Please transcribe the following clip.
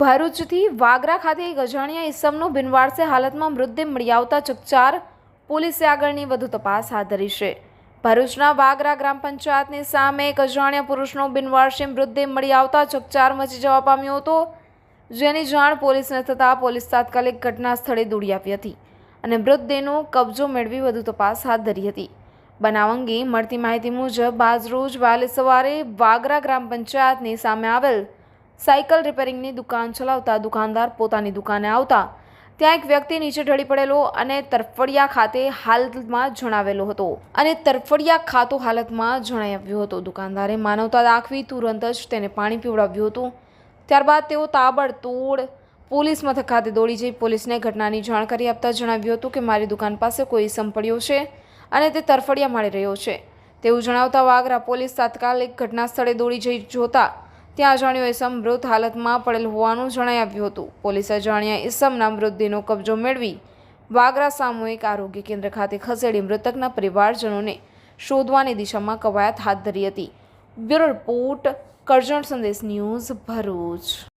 ભરૂચથી વાગરા ખાતે અજાણ્યા ઈસમનો બિનવારસે હાલતમાં મૃતદેહ મળી આવતા ચકચાર પોલીસે આગળની વધુ તપાસ હાથ ધરી છે. ભરૂચના વાગરા ગ્રામ પંચાયતની સામે અજાણ્યા પુરુષનો બિનવારસે મૃતદેહ મળી આવતા ચકચાર મચી જવા પામ્યો હતો, જેની જાણ પોલીસને થતાં પોલીસ તાત્કાલિક ઘટના સ્થળે દોડી આવી હતી અને મૃતદેહનો કબજો મેળવી વધુ તપાસ હાથ ધરી હતી. બનાવ અંગે મળતી માહિતી મુજબ આજરોજ વહેલી સવારે વાગરા ગ્રામ પંચાયતની સામે આવેલ સાયકલ રિપેરિંગની દુકાન ચલાવતા દુકાનદાર પોતાની દુકાને આવતા. ત્યાં એક વ્યક્તિ નીચે ઢળી પડેલો અને તરફડિયા ખાતે હાલતમાં જણાવેલો હતો. અને તરફડિયા ખાતો હાલતમાં જણાઈ આવ્યો હતો. દુકાનદારે માનવતા દાખવી તુરંત જ તેને પાણી પીવડાવ્યું હતું. ત્યારબાદ તેઓ તાબડતોડ પોલીસ મથક ખાતે દોડી જઈ પોલીસને ઘટનાની જાણકારી આપતા જણાવ્યું હતું કે મારી દુકાન પાસે કોઈ સંપડ્યો છે અને તે તરફડિયા મારી રહ્યો છે. તેવું જણાવતા વાગરા પોલીસ તાત્કાલિક ઘટના સ્થળે દોડી જઈ જોતા ત્યાં અજાણ્યો ઇસમ મૃત હાલતમાં પડેલ હોવાનું જણાઈ આવ્યું હતું. પોલીસે અજાણ્યા ઇસમના મૃતદેહનો કબજો મેળવી વાગરા સામૂહિક આરોગ્ય કેન્દ્ર ખાતે ખસેડી મૃતકના પરિવારજનોને શોધવાની દિશામાં કવાયત હાથ ધરી હતી. બ્યુરો રિપોર્ટ કરજણ સંદેશ ન્યૂઝ ભરૂચ.